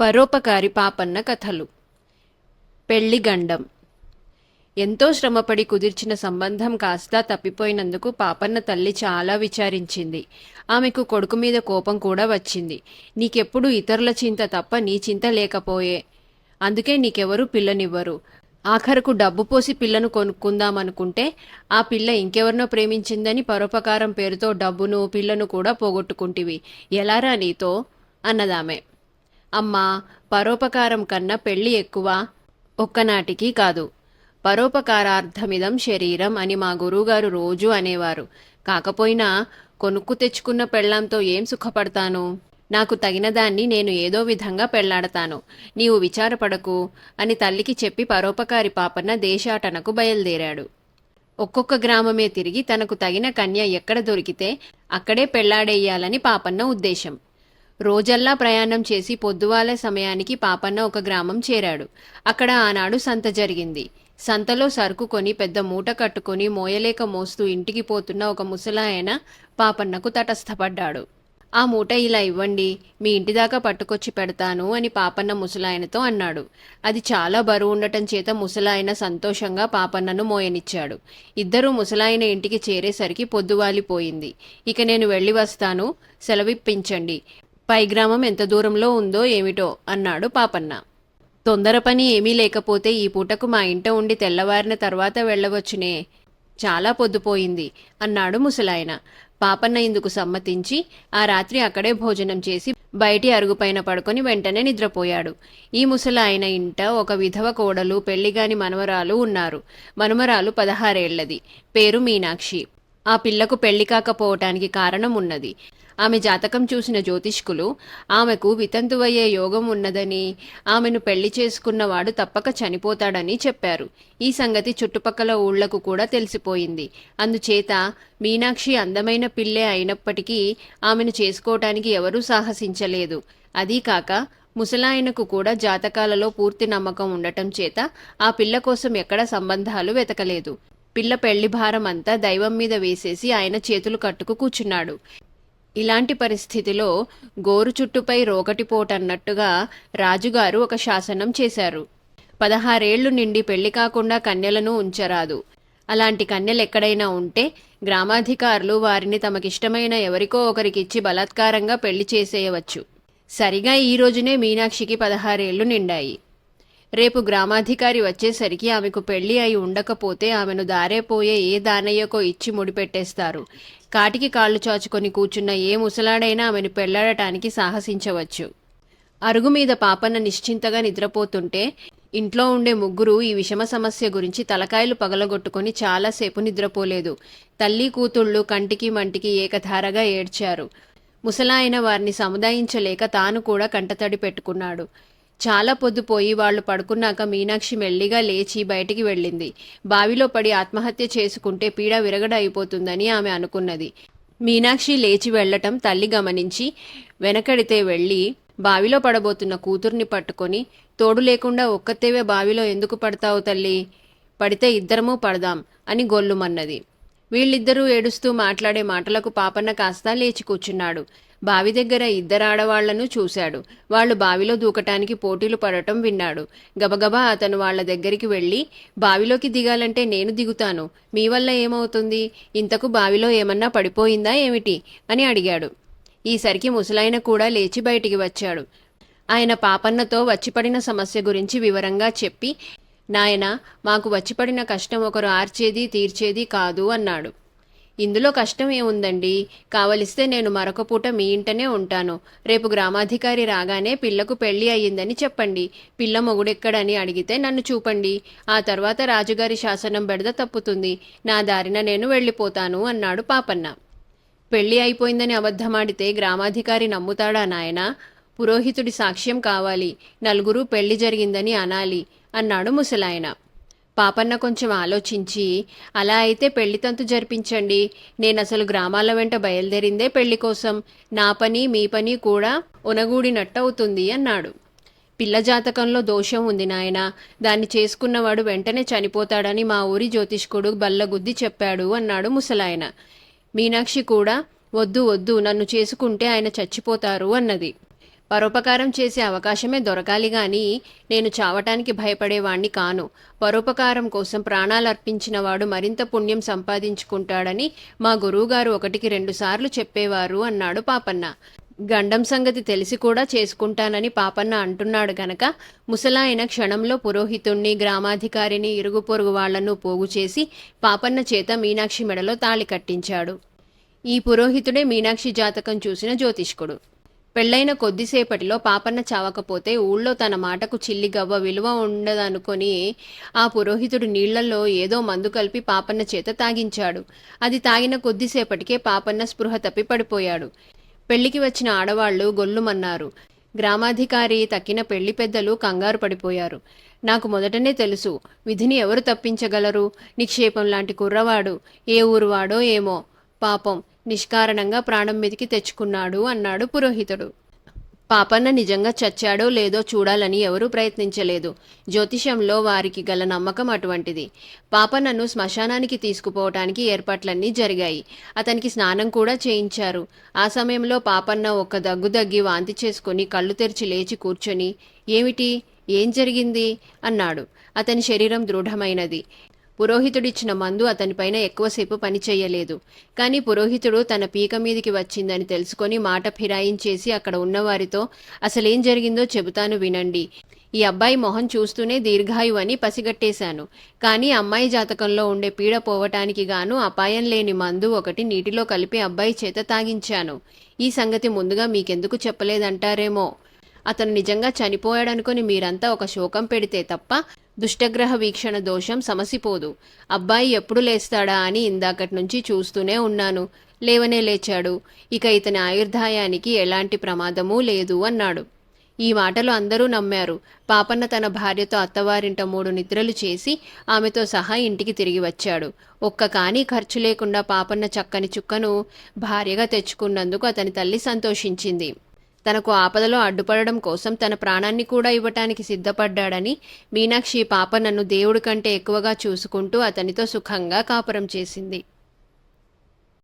పరోపకారి పాపన్న కథలు. పెళ్ళిగండం ఎంతో శ్రమపడి కుదిర్చిన సంబంధం కాస్త తప్పిపోయినందుకు పాపన్న తల్లి చాలా విచారించింది. ఆమెకు కొడుకు మీద కోపం కూడా వచ్చింది. నీకెప్పుడు ఇతరుల చింత తప్ప నీ చింత లేకపోయే. అందుకే నీకెవరూ పిల్లనివ్వరు. ఆఖరకు డబ్బు పోసి పిల్లను కొనుక్కుందామనుకుంటే ఆ పిల్ల ఇంకెవరినో ప్రేమించిందని పరోపకారం పేరుతో డబ్బును పిల్లను కూడా పోగొట్టుకుంటివి. ఎలారా నీతో? అన్నదామె. అమ్మా పరోపకారం కన్నా పెళ్ళి ఎక్కువ ఒక్కనాటికి కాదు. పరోపకారార్థమిదం శరీరం అని మా గురువుగారు రోజూ అనేవారు. కాకపోయినా కొనుక్కు తెచ్చుకున్న పెళ్ళాంతో ఏం సుఖపడతాను? నాకు తగినదాన్ని నేను ఏదో విధంగా పెళ్ళాడతాను. నీవు విచారపడకు అని తల్లికి చెప్పి పరోపకారి పాపన్న దేశాటనకు బయలుదేరాడు. ఒక్కొక్క గ్రామమే తిరిగి తనకు తగిన కన్య ఎక్కడ దొరికితే అక్కడే పెళ్ళాడేయాలని పాపన్న ఉద్దేశం. రోజల్లా ప్రయాణం చేసి పొద్దువాలే సమయానికి పాపన్న ఒక గ్రామం చేరాడు. అక్కడ ఆనాడు సంత జరిగింది. సంతలో సరుకు కొని పెద్ద మూట కట్టుకొని మోయలేక మోస్తూ ఇంటికి పోతున్న ఒక ముసలాయన పాపన్నకు తటస్థపడ్డాడు. ఆ మూట ఇలా ఇవ్వండి మీ ఇంటి దాకా పట్టుకొచ్చి పెడతాను అని పాపన్న ముసలాయనతో అన్నాడు. అది చాలా బరువు ఉండటం చేత ముసలాయన సంతోషంగా పాపన్నను మోయనిచ్చాడు. ఇద్దరూ ముసలాయన ఇంటికి చేరేసరికి పొద్దువాలిపోయింది ఇక నేను వెళ్ళి వస్తాను సెలవిప్పించండి. పై గ్రామం ఎంత దూరంలో ఉందో ఏమిటో అన్నాడు పాపన్న. తొందర పని ఏమీ లేకపోతే ఈ పూటకు మా ఇంట ఉండి తెల్లవారిన తర్వాత వెళ్ళవచ్చునే. చాలా పొద్దుపోయింది అన్నాడు ముసలాయన. పాపన్న ఇందుకు సమ్మతించి ఆ రాత్రి అక్కడే భోజనం చేసి బయటి అరుగుపైన పడుకొని వెంటనే నిద్రపోయాడు. ఈ ముసలాయన ఇంట ఒక విధవ కోడలు పెళ్ళిగాని మనవరాలు ఉన్నారు. మనవరాలు పదహారేళ్ళది. పేరు మీనాక్షి. ఆ పిల్లకు పెళ్ళి కాకపోవటానికి కారణం ఉన్నది ఆమె జాతకం చూసిన జ్యోతిష్కులు ఆమెకు వితంతువయ్యే యోగం ఉన్నదని ఆమెను పెళ్ళి చేసుకున్నవాడు తప్పక చనిపోతాడని చెప్పారు. ఈ సంగతి చుట్టుపక్కల ఊళ్ళకు కూడా తెలిసిపోయింది. అందుచేత మీనాక్షి అందమైన పిల్లే అయినప్పటికీ ఆమెను చేసుకోవటానికి ఎవరూ సాహసించలేదు. అదీ కాక ముసలాయనకు కూడా జాతకాలలో పూర్తి నమ్మకం ఉండటం చేత ఆ పిల్ల కోసం ఎక్కడ సంబంధాలు వెతకలేదు. పిల్ల పెళ్ళి భారం అంతా దైవం మీద వేసేసి ఆయన చేతులు కట్టుకు కూర్చున్నాడు. ఇలాంటి పరిస్థితిలో గోరు చుట్టుపై రోగటిపోటన్నట్టుగా రాజుగారు ఒక శాసనం చేశారు. పదహారేళ్ళు నిండి పెళ్ళి కాకుండా కన్యలను ఉంచరాదు. అలాంటి కన్యలు ఎక్కడైనా ఉంటే గ్రామాధికారులు వారిని తమకిష్టమైన ఎవరికో ఒకరికిచ్చి బలాత్కారంగా పెళ్ళి చేసేయవచ్చు. సరిగా ఈ రోజునే మీనాక్షికి పదహారేళ్ళు నిండాయి. రేపు గ్రామాధికారి వచ్చేసరికి ఆమెకు పెళ్ళి అయి ఉండకపోతే ఆమెను దారేపోయే ఏ దానయ్యకో ఇచ్చి ముడిపెట్టేస్తారు. కాటికి కాళ్ళు చాచుకొని కూర్చున్న ఏ ముసలాడైనా ఆమెను పెళ్ళాడటానికి సాహసించవచ్చు. అరుగు మీద పాపన్న నిశ్చింతగా నిద్రపోతుంటే ఇంట్లో ఉండే ముగ్గురు ఈ విషమ సమస్య గురించి తలకాయలు పగలగొట్టుకొని చాలాసేపు నిద్రపోలేదు. తల్లి కూతుళ్ళు కంటికి మంటికి ఏకధారగా ఏడ్చారు. ముసలాయన వారిని సముదాయించలేక తాను కూడా కంటతడి పెట్టుకున్నాడు. చాలా పొద్దుపోయి వాళ్ళు పడుకున్నాక మీనాక్షి మెల్లిగా లేచి బయటికి వెళ్ళింది. బావిలో పడి ఆత్మహత్య చేసుకుంటే పీడ విరగడ అయిపోతుందని ఆమె అనుకున్నది. మీనాక్షి లేచి వెళ్ళటం తల్లి గమనించి వెనకడితే వెళ్ళి బావిలో పడబోతున్న కూతుర్ని పట్టుకొని తోడు లేకుండా ఒక్కతేవే బావిలో ఎందుకు పడతావు తల్లి? పడితే ఇద్దరమూ పడదాం అని గొల్లుమన్నది. వీళ్ళిద్దరూ ఏడుస్తూ మాట్లాడే మాటలకు పాపన్న కాస్త లేచి కూర్చున్నాడు. బావి దగ్గర ఇద్దరు ఆడవాళ్ళను చూశాడు. వాళ్ళు బావిలో దూకటానికి పోటీలు పడటం విన్నాడు. గబగబా అతను వాళ్ళ దగ్గరికి వెళ్ళి బావిలోకి దిగాలంటే నేను దిగుతాను. మీ వల్ల ఏమవుతుంది? ఇంతకు బావిలో ఏమన్నా పడిపోయిందా ఏమిటి? అని అడిగాడు. ఈసరికి ముసలాయన కూడా లేచి బయటికి వచ్చాడు. ఆయన పాపన్నతో వచ్చిపడిన సమస్య గురించి వివరంగా చెప్పి నాయన మాకు వచ్చిపడిన కష్టం ఒకరు ఆర్చేది తీర్చేది కాదు అన్నాడు. ఇందులో కష్టం ఏముందండి? కావలిస్తే నేను మరొక పూట మీ ఇంటనే ఉంటాను. రేపు గ్రామాధికారి రాగానే పిల్లకు పెళ్ళి అయ్యిందని చెప్పండి. పిల్ల మొగుడెక్కడని అడిగితే నన్ను చూపండి. ఆ తర్వాత రాజుగారి శాసనం బెడద తప్పుతుంది. నా దారిన నేను వెళ్ళిపోతాను అన్నాడు పాపన్న. పెళ్ళి అయిపోయిందని అబద్ధమాడితే గ్రామాధికారి నమ్ముతాడా నాయనా? పురోహితుడి సాక్ష్యం కావాలి. నలుగురు పెళ్ళి జరిగిందని అనాలి. అన్నాడు ముసలాయన. పాపన్న కొంచెం ఆలోచించి అలా అయితే పెళ్ళి తంతు జరిపించండి. నేను అసలు గ్రామాల వెంట బయలుదేరిందే పెళ్ళి కోసం. నా పని మీ పని కూడా ఉనగూడినట్టవుతుంది అన్నాడు. పిల్ల జాతకంలో దోషం ఉంది నాయన. దాన్ని చేసుకున్నవాడు వెంటనే చనిపోతాడని మా ఊరి జ్యోతిష్కుడు బల్లగుద్ది చెప్పాడు అన్నాడు ముసలాయన. మీనాక్షి కూడా వద్దు వద్దు నన్ను చేసుకుంటే ఆయన చచ్చిపోతారు అన్నది. పరోపకారం చేసే అవకాశమే దొరకాలి గాని నేను చావటానికి భయపడేవాణ్ణి కాను. పరోపకారం కోసం ప్రాణాలు అర్పించిన వాడు మరింత పుణ్యం సంపాదించుకుంటాడని మా గురువుగారు ఒకటికి రెండుసార్లు చెప్పేవారు అన్నాడు పాపన్న. గండం సంగతి తెలిసి కూడా చేసుకుంటానని పాపన్న అంటున్నాడు గనక ముసలాయన క్షణంలో పురోహితుణ్ణి గ్రామాధికారిని ఇరుగు పొరుగు వాళ్ళను పోగు చేసి పాపన్న చేత మీనాక్షి మెడలో తాళి కట్టించాడు. ఈ పురోహితుడే మీనాక్షి జాతకం చూసిన జ్యోతిష్కుడు. పెళ్ళైన కొద్దిసేపటిలో పాపన్న చావకపోతే ఊళ్ళో తన మాటకు చిల్లిగవ్వ విలువ ఉండదనుకొని ఆ పురోహితుడు నీళ్ళలో ఏదో మందు కలిపి పాపన్న చేత తాగించాడు. అది తాగిన కొద్దిసేపటికే పాపన్న స్పృహ తప్పి పడిపోయాడు పెళ్ళికి వచ్చిన ఆడవాళ్ళు గొల్లుమన్నారు. గ్రామాధికారి తక్కిన పెళ్ళి పెద్దలు కంగారు పడిపోయారు. నాకు మొదటనే తెలుసు విధిని ఎవరు తప్పించగలరు? నిక్షేపం లాంటి కుర్రవాడు ఏ ఊరువాడో ఏమో? పాపం. నిష్కారణంగా ప్రాణం మీదికి తెచ్చుకున్నాడు అన్నాడు పురోహితుడు. పాపన్న నిజంగా చచ్చాడో లేదో చూడాలని ఎవరూ ప్రయత్నించలేదు. జ్యోతిషంలో వారికి గల నమ్మకం అటువంటిది. పాపన్నను శ్మశానానికి తీసుకుపోవటానికి ఏర్పాట్లన్నీ జరిగాయి. అతనికి స్నానం కూడా చేయించారు. ఆ సమయంలో పాపన్న ఒక దగ్గు దగ్గి వాంతి చేసుకుని కళ్ళు తెరిచి లేచి కూర్చొని ఏమిటి? ఏం జరిగింది? అన్నాడు. అతని శరీరం దృఢమైనది. పురోహితుడిచ్చిన మందు అతనిపైన ఎక్కువసేపు పనిచేయలేదు. కానీ పురోహితుడు తన పీక మీదికి వచ్చిందని తెలుసుకొని మాట ఫిరాయించేసి అక్కడ ఉన్నవారితో అసలేం జరిగిందో చెబుతాను వినండి. ఈ అబ్బాయి మొహం చూస్తూనే దీర్ఘాయు అని పసిగట్టేశాను. కానీ అమ్మాయి జాతకంలో ఉండే పీడ పోవటానికి గాను అపాయం లేని మందు ఒకటి నీటిలో కలిపి అబ్బాయి చేత తాగించాను. ఈ సంగతి ముందుగా మీకెందుకు చెప్పలేదంటారేమో? అతను నిజంగా చనిపోయాడనుకొని మీరంతా ఒక శోకం పెడితే తప్ప దుష్టగ్రహ వీక్షణ దోషం సమసిపోదు. అబ్బాయి ఎప్పుడు లేస్తాడా అని ఇందాకటి నుంచి చూస్తూనే ఉన్నాను. లేవనే లేచాడు. ఇక ఇతని ఆయుర్దాయానికి ఎలాంటి ప్రమాదమూ లేదు అన్నాడు. ఈ మాటలు అందరూ నమ్మారు. పాపన్న తన భార్యతో అత్తవారింట మూడు నిద్రలు చేసి ఆమెతో సహా ఇంటికి తిరిగి వచ్చాడు. ఒక్క కానీ ఖర్చు లేకుండా పాపన్న చక్కని చుక్కను భార్యగా తెచ్చుకున్నందుకు అతని తల్లి సంతోషించింది. తనకు ఆపదలో అడ్డుపడడం కోసం తన ప్రాణాన్ని కూడా ఇవ్వటానికి సిద్ధపడ్డాడని మీనాక్షి పాప నన్ను దేవుడి కంటే ఎక్కువగా చూసుకుంటూ అతనితో సుఖంగా కాపురం చేసింది.